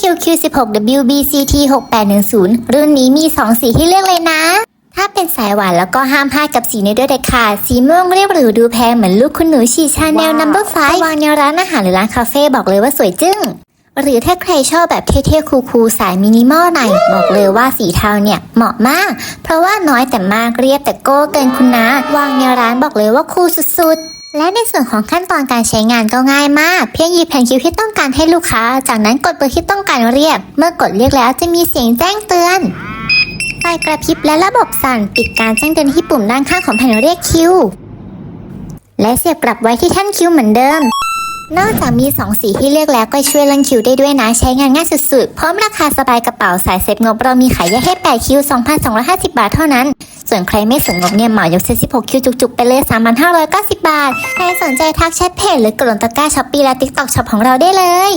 QQ16 WBCT 6810 รุ่นนี้มี 2 สีให้เลือกเลยนะ ถ้าเป็นสายหวานแล้วก็ห้ามพลาดกับสีนี้ด้วยเด็ดขาดสีม่วงเรียบหรูดูแพงเหมือนลูกคุณหนูชีชาแนลว้าวนัมเบอร์ไฟวางในร้านอาหารหรือร้านคาเฟ่บอกเลยว่าสวยจึ้ง หรือถ้าใครชอบแบบเท่ๆคูลๆสายมินิมอลหน่อยบอกเลยว่าสีเทาเนี่ยเหมาะมาก เพราะว่าน้อยแต่มากเรียบแต่โก้เกินคุณนะ วางในร้านบอกเลยว่าคูลสุดๆ และในส่วนของขั้นตอนการใช้งานก็ง่ายมาก เพียงหยิบแผ่นคิวที่ต้องการให้ลูกค้า จากนั้นกดเบอร์ที่ต้องการเรียก เมื่อกดเรียกแล้วจะมีเสียงแจ้งเตือนไฟกระพริบและระบบสั่นปิดการแจ้งเตือนที่ปุ่มด้านข้างของแผ่นเรียกคิว และเสียบกลับไว้ที่แท่นคิวเหมือนเดิม นอกจากมี 2 สีให้เลือกแล้วก็ช่วยเร่งคิวได้ด้วยนะ ใช้งานง่ายสุดๆ พร้อมราคาสบายกระเป๋าสายเซ็ตงบเรามีขายแยกให้8คิว 2,250 บาทเท่านั้น ส่วนใครไม่สนงบเนี่ยเหมายกเซ็ต16 คิวจุกๆ ไปเลย 3,590 บาท ใครสนใจทักแชทเพจหรือกดลงตะกร้าช้อปปี้และติ๊กต็อกช็อปของเราได้เลย